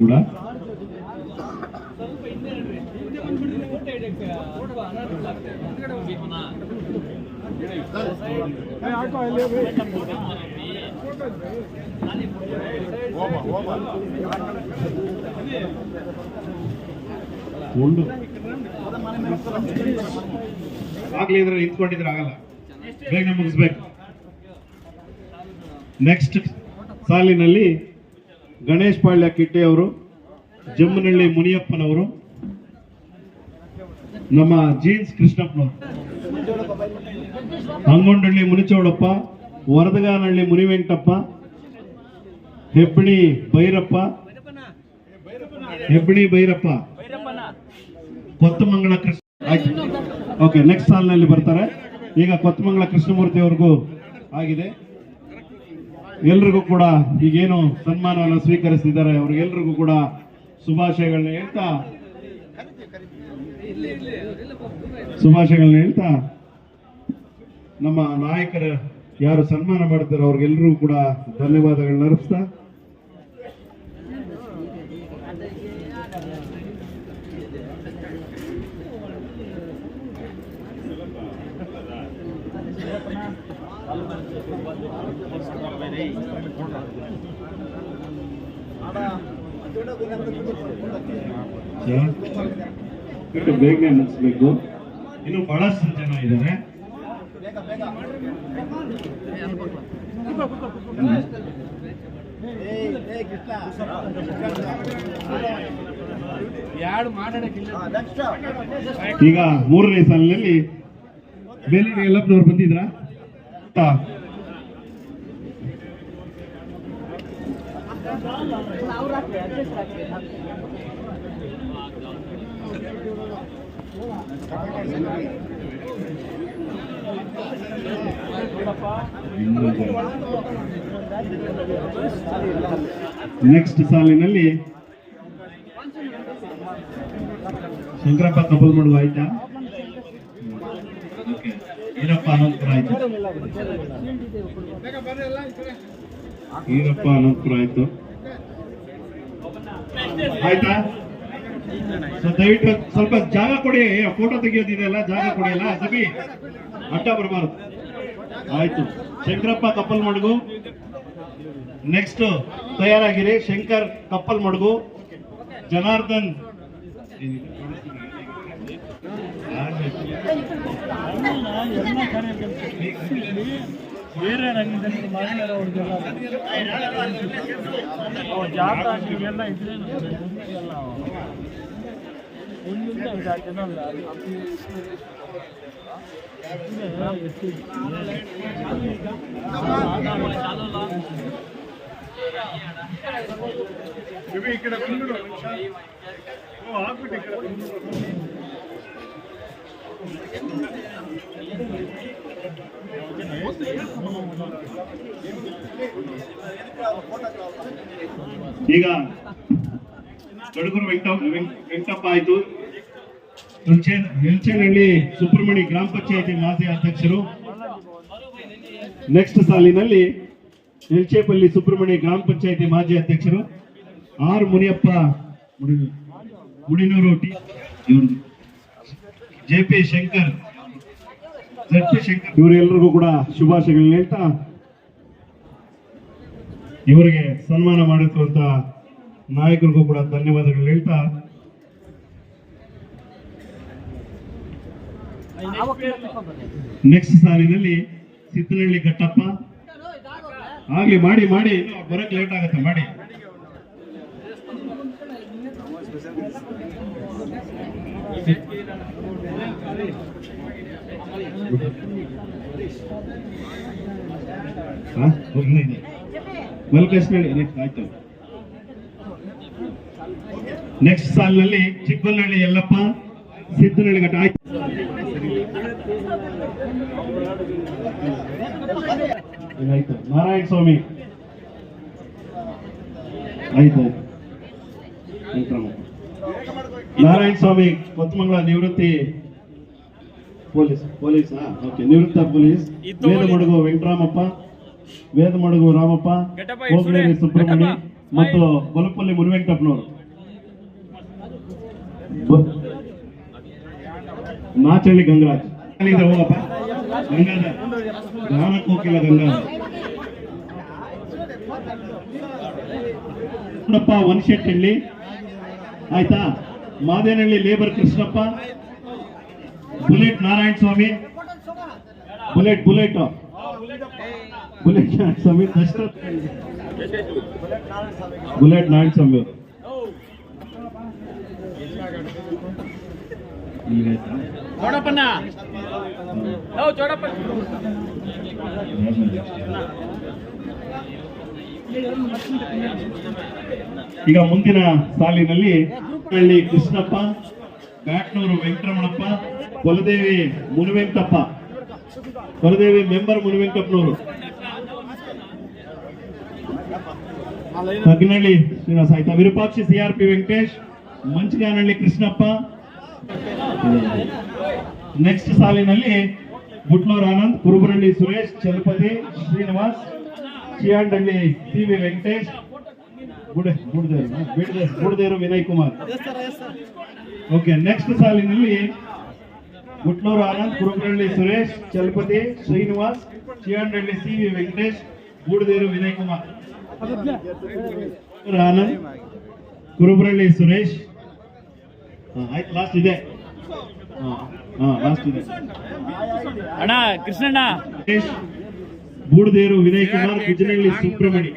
ಕೂಡ? ಆಗ್ಲಿ ಇದ್ರೆ ನಿಂತ್ಕೊಂಡಿದ್ರೆ ಆಗಲ್ಲ. ಬೇಗ ಮುಗಿಸ್ಬೇಕು. ನೆಕ್ಸ್ಟ್ ಸಾಲಿನಲ್ಲಿ ಗಣೇಶ್ ಪಾಳ್ಯ ಕಿಟ್ಟೆ ಅವರು ಜಮ್ಮನಹಳ್ಳಿ ಮುನಿಯಪ್ಪನವರು, ನಮ್ಮ ಜೀನ್ಸ್ ಕೃಷ್ಣಪ್ಪನವರು. ಅಂಗೊಂಡಹಳ್ಳಿ ಮುನಿಚೌಡಪ್ಪ ವರದಗಾನಹಳ್ಳಿ ಮುನಿವೆಂಕಟಪ್ಪ, ಹೆಬ್ಬಣಿ ಭೈರಪ್ಪ ಹೆಬ್ಬಣಿ ಭೈರಪ್ಪ. ಕೊತ್ತಮಂಗಳ ಕೃಷ್ಣ ಓಕೆ ನೆಕ್ಸ್ಟ್ ಸಾಲಿನಲ್ಲಿ ಬರ್ತಾರೆ. ಈಗ ಕೊತ್ತಮಂಗಳ ಕೃಷ್ಣಮೂರ್ತಿ ಅವ್ರಿಗೂ ಆಗಿದೆ. ಎಲ್ರಿಗೂ ಕೂಡ ಈಗೇನು ಸನ್ಮಾನವನ್ನು ಸ್ವೀಕರಿಸಿದ್ದಾರೆ ಅವ್ರಿಗೆಲ್ರಿಗೂ ಕೂಡ ಶುಭಾಶಯಗಳನ್ನ ಹೇಳ್ತಾ ಶುಭಾಶಯಗಳನ್ನ ಹೇಳ್ತಾ ನಮ್ಮ ನಾಯಕರ ಯಾರು ಸನ್ಮಾನ ಮಾಡ್ತಾರೋ ಅವ್ರಿಗೆಲ್ರಿಗೂ ಕೂಡ ಧನ್ಯವಾದಗಳನ್ನ ಅರ್ಪಿಸ್ತಾ ಇಟ್ಟು ಬೇಗನೆ ಮುಗಿಸ್ಬೇಕು ಇನ್ನು ಬಹಳಷ್ಟು ಜನ ಇದ್ದಾರೆ. ಈಗ ಮೂರನೇ ಸಾಲಿನಲ್ಲಿ ಬೇಲೂರು ಎಲ್ಲಪ್ಪನವ್ರು ಬಂದಿದ್ರಾ? ಆ, ನೆಕ್ಸ್ಟ್ ಸಾಲಿನಲ್ಲಿ. ಶಂಕರಪ್ಪ ಕಬಲ್ ಮಾಡುವ ಆಯ್ತಾ? Okay. ಈರಪ್ಪ ಈರಪ್ಪ ಆಯ್ತು. ದಯವಿಟ್ಟು ಸ್ವಲ್ಪ ಜಾಗ ಕೊಡಿ. ಫೋಟೋ ತೆಗಿಯೋದಿದೆಯಲ್ಲ ಜಾಗ ಕೊಡಿ ಅಲ್ಲ, ಸಬಿ. ಅಡ್ಡ ಬರಬಾರ್ದು. ಆಯ್ತು. ಶಂಕರಪ್ಪ ಕಪ್ಪಲ್ ಮಡಗು. ನೆಕ್ಸ್ಟ್ ತಯಾರಾಗಿರಿ. ಶಂಕರ್ ಕಪ್ಪಲ್ ಮಡಗು. ಜನಾರ್ದನ್. ಬೇರೆ ರಂಗದಲ್ಲಿ ಮಹಿಳೆಯರವ್ರಿಗೆಲ್ಲ ಜಾತಕಗೆಲ್ಲ ಇದ್ರೆ ಎಲ್ಲ ಒಂದಿಂದ ಐದು ಜನ ಅಲ್ಲ ಅದು ಎಷ್ಟು ಈಗ ಗಡುಗರು ವೆಂಕಟ ವೆಂಕ್- ವೆಂಕಟಪ್ಪ ಆಯ್ತು. ಹುಲ್ಚೆ ಹುಲ್ಚೇನಹಳ್ಳಿ ಸುಬ್ರಹ್ಮಣ್ಯ ಗ್ರಾಮ ಪಂಚಾಯತಿ ಮಾಜಿ ಅಧ್ಯಕ್ಷರು. ನೆಕ್ಸ್ಟ್ ಸಾಲಿನಲ್ಲಿ ಎಲ್ಚೇಪಲ್ಲಿ ಸುಬ್ರಹ್ಮಣ್ಯ ಗ್ರಾಮ ಪಂಚಾಯತಿ ಮಾಜಿ ಅಧ್ಯಕ್ಷರು ಆರ್ ಮುನಿಯಪ್ಪ ಮುಡಿನೂರು ಟಿ ಇವ್ರದ್ದು J P Shankar JP Shankar. ಇವರೆಲ್ಲರಿಗೂ ಕೂಡ ಶುಭಾಶಯಗಳನ್ನ ಹೇಳ್ತಾ ಇವರಿಗೆ ಸನ್ಮಾನ ಮಾಡಿರುವಂತ ನಾಯಕರಿಗೂ ಕೂಡ ಧನ್ಯವಾದಗಳು ಹೇಳ್ತಾ. ನೆಕ್ಸ್ಟ್ ಸಾಲಿನಲ್ಲಿ ಸಿದ್ದನಹಳ್ಳಿ ಘಟ್ಟಪ್ಪ ಆಗ್ಲಿ ಮಾಡಿ ಮಾಡಿ ಬರಕ್ ಲೇಟ್ ಆಗತ್ತೆ ಮಾಡಿ. ಆಯ್ತು. ನೆಕ್ಸ್ಟ್ ಸಾಲಿನಲ್ಲಿ ಚಿಕ್ಕಬಳ್ಳಹಳ್ಳಿ ಯಲ್ಲಪ್ಪ ಸಿದ್ದನಹಳ್ಳಿ ಘಟ್ಟ. ಆಯ್ತು. ಆಯ್ತು ನಾರಾಯಣ ಸ್ವಾಮಿ. ಆಯ್ತು ನಾರಾಯಣ ಸ್ವಾಮಿ ಕೊತ್ತಮಂಗಲ ನಿವೃತ್ತಿ ಪೊಲೀಸ್ ಪೊಲೀಸ್? ಓಕೆ ನಿವೃತ್ತ ಪೊಲೀಸ್ ವೇದಮಡುಗು ವೆಂಕಟರಾಮಪ್ಪ ವೇದ ಮಡುಗು ರಾಮಪ್ಪ ಹೋಗ್ಲೇರಿ ಸುಬ್ರಹ್ಮಣ್ಯ ಮತ್ತು ಬಲಪಲ್ಲಿ ಮುನಿವೆಂಕಟಪ್ಪನವರು ನಾಚಳ್ಳಿ ಗಂಗರಾಜ್. ಹೋಗಪ್ಪ. ಗಂಗಾಧರ್. ಗಾನಕ್ಕೆ ಹೋಗಿಲ್ಲ ಗಂಗಾಧರ್. ಕೃಷ್ಣಪ್ಪ ವನಶೆಟ್ಟಹಳ್ಳಿ ಆಯ್ತಾ? Madenahalli labour Krishnappa. Bullet Narayana Swamy. Bullet bullet. Bullet Narayana Swamy Dasharath bullet Narayana Swamy. ಅವರು ಈಗ ಆಯ್ತಾ? ಚೋಡಪ್ಪನ ಚೋಡಪ್ಪ. ಈಗ ಮುಂದಿನ ಸಾಲಿನಲ್ಲಿ ಹಳ್ಳಿ ಕೃಷ್ಣಪ್ಪ ಬ್ಯಾಟ್ನೂರು ವೆಂಕಟರಮಣಪ್ಪ ಕೊಲದೇವಿ ಮುನಿವೆಂಕಪ್ಪ. ಕೊಲದೇವಿ ಮೆಂಬರ್ ಮುನಿವೆಂಕಟಪ್ಪನವರು ತಗ್ನಳ್ಳಿ ಶ್ರೀನಿವಾಸ ಆಯ್ತಾ. ವಿರೂಪಾಕ್ಷಿ ಸಿಆರ್ಪಿ ವೆಂಕಟೇಶ್ ಮಂಚಗಾನಹಳ್ಳಿ ಕೃಷ್ಣಪ್ಪ. ನೆಕ್ಸ್ಟ್ ಸಾಲಿನಲ್ಲಿ ಬುಟ್ನೂರ್ ಆನಂದ್ ಕುರುಬರಳ್ಳಿ ಸುರೇಶ್ ಚಲಪತಿ ಶ್ರೀನಿವಾಸ್ ಚಿಯಾಂಡಳ್ಳಿ ಟಿ ವಿ ವೆಂಕಟೇಶ್. ಗುಡೆ ಗುಡ್ದೇರು ಬಿಡ್ದೆ ಗುಡ್ದೇರು ವಿನಯ್ ಕುಮಾರ್. ಓಕೆ ನೆಕ್ಸ್ಟ್ ಸಾಲಿನಲ್ಲಿ ಗುಟ್ನೂರು ಆನಂದ್ ಕುರುಬರಳ್ಳಿ ಸುರೇಶ್ ಚಲಪತಿ ಶ್ರೀನಿವಾಸ್ ಶಿವನಹಳ್ಳಿ ಸಿ ವಿ ವೆಂಕಟೇಶ್ ಗೂಡದೇರು ವಿನಯ್ ಕುಮಾರ್ ಆನಂದ್ ಕುರುಬರಳ್ಳಿ ಸುರೇಶ್. ಹಾ, ಆಯ್ತು ಲಾಸ್ಟ್ ಇದೆ. ಲಾಸ್ಟ್ ಇದೆ. ಅಣ್ಣ ಕೃಷ್ಣಣ್ಣ. ಗೂಡದೇರು ಬೂಡದೇರು ವಿನಯ್ ಕುಮಾರ್ ಗುಜನಹಳ್ಳಿ ಸುಬ್ರಹ್ಮಣಿ